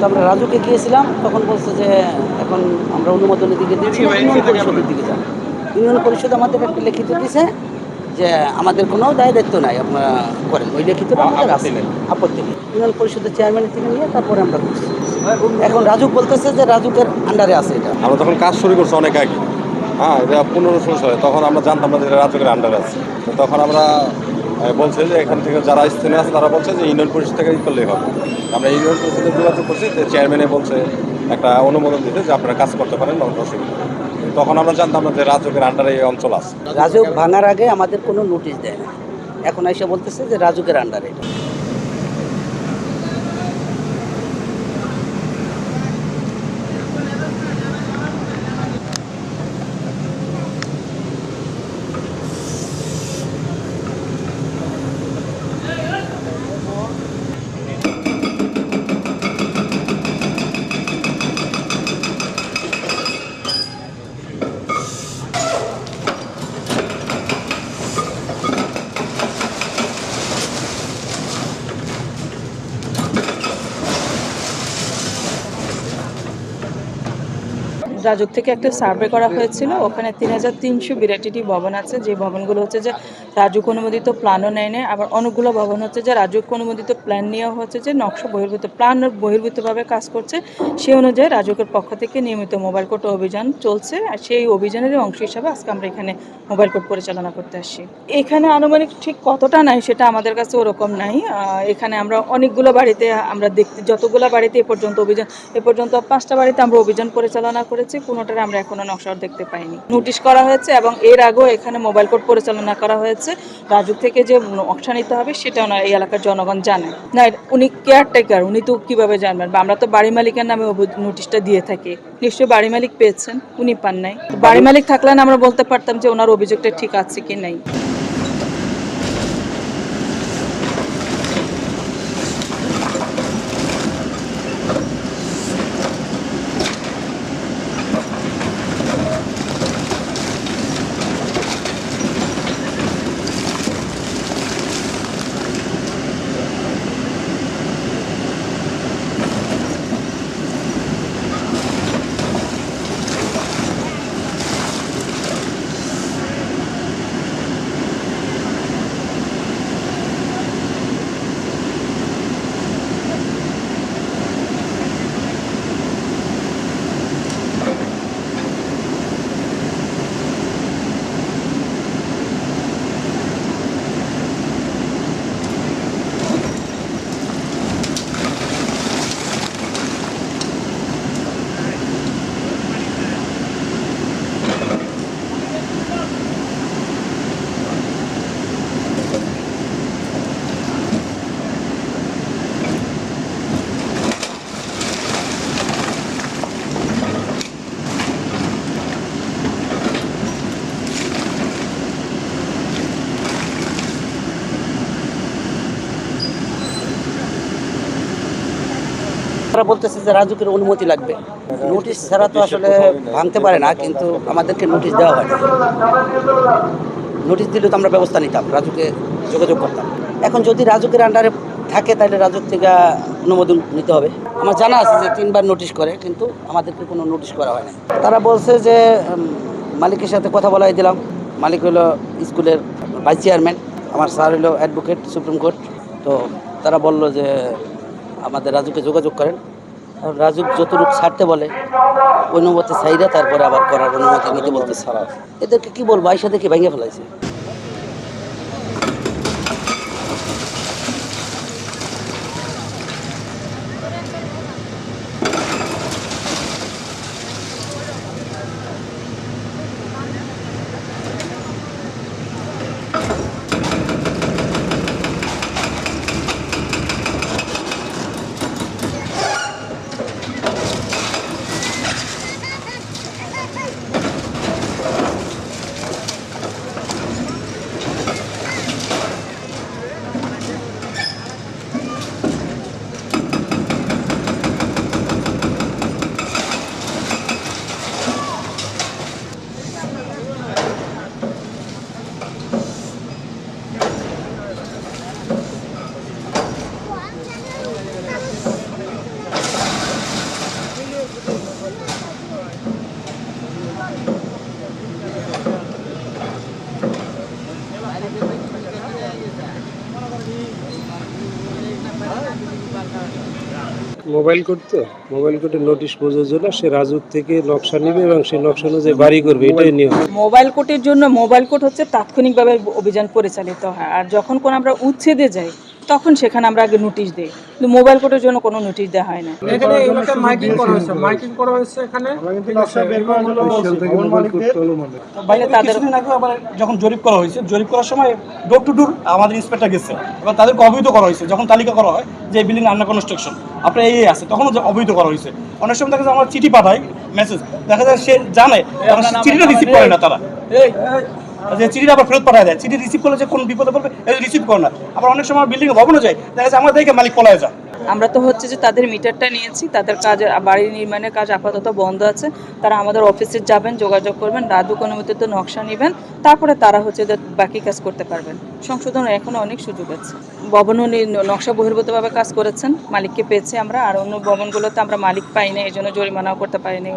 তো আমরা রাজুকে গিয়েছিলাম তখন বলছে যে এখন আমরা অনুমোদনের দিকে দিচ্ছি ইউনিয়ন পরিষদের দিকে যান। ইউনিয়ন পরিষদ আমাদের একটা লিখিত দিয়েছে যে আমাদের কোনো দায় দায়িত্ব নাই আপনারা করেন। ওই লিখিতটা আমাদের আছে আপত্তি নেই। ইউনিয়ন পরিষদের চেয়ারম্যানের থেকে নিয়ে তারপরে আমরা করছি। এখন রাজুক বলতেছে যে রাজুকের আন্ডারে আছে এটা। আমরা তখন কাজ শুরু করছি অনেক আগে হ্যাঁ এটা পনেরো ষোলো সালে তখন আমরা জানতাম না যে রাজকের আন্ডার আছে। তখন আমরা বলছে যে এখান থেকে যারা স্থানে আছে, তারা বলছে যে ইউনিয়ন পরিষদ থেকে করলেই হবে। আমরা ইউনিয়ন পরিষদে যোগাযোগ করছি যে চেয়ারম্যানে বলছে একটা অনুমোদন দিতে যে আপনারা কাজ করতে পারেন অসুবিধা তখন আমরা জানতাম না যে রাজকের আন্ডারে এই অঞ্চল আছে। রাজুক ভাঙার আগে আমাদের কোনো নোটিশ দেয় না এখন এসে বলতেছে যে রাজুকের আন্ডারে রাজুক থেকে একটা সার্ভে করা হয়েছিল। ওখানে তিন হাজার তিনশো বিরাটিটি ভবন আছে। যে ভবনগুলো হচ্ছে যে রাজুক অনুমোদিত প্ল্যানও নেয় নেয় আবার অনেকগুলো ভবন হচ্ছে যে রাজুক অনুমোদিত প্ল্যান নিয়েও হচ্ছে যে নকশা বহির্ভূত প্ল্যান বহির্ভূতভাবে কাজ করছে। সেই অনুযায়ী রাজুকের পক্ষ থেকে নিয়মিত মোবাইল কোর্ট অভিযান চলছে। আর সেই অভিযানের অংশ হিসাবে আজকে আমরা এখানে মোবাইল কোর্ট পরিচালনা করতে আসছি। এখানে আনুমানিক ঠিক কতটা নাই সেটা আমাদের কাছে ওরকম নাই। এখানে আমরা অনেকগুলো বাড়িতে আমরা দেখতে, যতগুলো বাড়িতে এ পর্যন্ত অভিযান, এ পর্যন্ত পাঁচটা বাড়িতে আমরা অভিযান পরিচালনা করেছি। কোনোটার আমরা এখনও নকশাও দেখতে পাইনি। নোটিশ করা হয়েছে এবং এর আগেও এখানে মোবাইল কোর্ট পরিচালনা করা হয়েছে। রাজুক থেকে যে নকশা নিতে হবে সেটা ওনার এই এলাকার জনগণ জানে। না, উনি কেয়ারটেকার উনি তো কীভাবে জানবেন? বা আমরা তো বাড়ি মালিকের নামে নোটিশটা দিয়ে থাকি। নিশ্চয়ই বাড়ি মালিক পেয়েছেন, উনি পান নাই। বাড়ি মালিক থাকলে আমরা বলতে পারতাম যে ওনার অভিযোগটা ঠিক আছে কি নাই। তারা বলতেছে যে রাজুকের অনুমতি লাগবে। নোটিশ ছাড়া তো আসলে ভাঙতে পারে না, কিন্তু আমাদেরকে নোটিশ দেওয়া হয়। না নোটিশ দিলে তো আমরা ব্যবস্থা নিতাম, রাজুকে যোগাযোগ করতাম। এখন যদি রাজুকের আন্ডারে থাকে, তাহলে রাজুক থেকে অনুমোদন নিতে হবে। আমার জানা আছে যে তিনবার নোটিশ করে, কিন্তু আমাদেরকে কোনো নোটিশ করা হয় না তারা বলছে যে মালিকের সাথে কথা বলাই দিলাম। মালিক হলো স্কুলের ভাইস চেয়ারম্যান আমার স্যার হলো অ্যাডভোকেট সুপ্রিম কোর্ট তো তারা বলল যে, আমাদের রাজুকে যোগাযোগ করেন। রাজুক যতটুকু ছাড়তে বলে অনুমতি চাইরা তারপরে আবার করার অনুমতি নিতে বলতে ছাড়া। এদেরকে কি বলব? আইসা দেখে ভেঙে ফেলাইছে। মোবাইল কোড তো মোবাইল কোডের নোটিশ প্রযোজ্য না সে রাজুক থেকে নকশা নেবে এবং সেই নকশা অনুযায়ী বাড়ি করবে এটাই নিয়ম। মোবাইল কোর্টের জন্য মোবাইল কোর্ট হচ্ছে তাৎক্ষণিকভাবে অভিযান পরিচালিত হয়। আর যখন কোন আমরা উচ্ছেদে যাই তখন সেখানে আমরা আগে নোটিশ দিই। কিন্তু মোবাইল কোর্টের জন্য কোনো নোটিশ দেওয়া হয় না। এখানে এলাকায় মাইকিং করা হয়েছে। মাইকিং করা হয়েছে এখানে? ঠিক আছে এবং হলো মানে তাদের আবার যখন জরিপ করা হয়েছে জরিপ করার সময় ডোর টু ডোর আমাদের ইন্সপেক্টর গেছে। এবার তাদেরকে অবহিত করা হয়েছে। যখন তালিকা করা হয় যে বিল্ডিং আন্ডার কনস্ট্রাকশন আপনার এই আছে তখন যে অবহিত করা হয়েছে। অনেক সময় দেখা যায় আমরা চিঠি পাঠাই মেসেজ দেখা যায় সে জানে সে চিঠিটা রিসিভ করে না তারা। এই, যে চিঠিটা আবার ফেরত পাঠায় দেয়। চিঠি রিসিভ করলে যে কোন বিপদে পড়বে রিসিভ করে না। আবার অনেক সময় বিল্ডিং ভবনও যায়, দেখা যায় আমাদের দেখে মালিক পলায় যায়। আমরা তো হচ্ছে যে তাদের মিটারটা নিয়েছি, তাদের কাজ, বাড়ি নির্মাণের কাজ আপাতত বন্ধ আছে। তারা আমাদের অফিসে যাবেন, যোগাযোগ করবেন রাজুক অনুমোদিত নকশা নেবেন, তারপরে তারা হচ্ছে বাকি কাজ করতে পারবেন। সংশোধন এখনও অনেক সুযোগ আছে। ভবনও নকশা বহির্ভূতভাবে কাজ করেছেন, মালিককে পেয়েছি আমরা, আর অন্য ভবনগুলোতে আমরা মালিক পাই না এই জন্য জরিমানাও করতে পারিনি।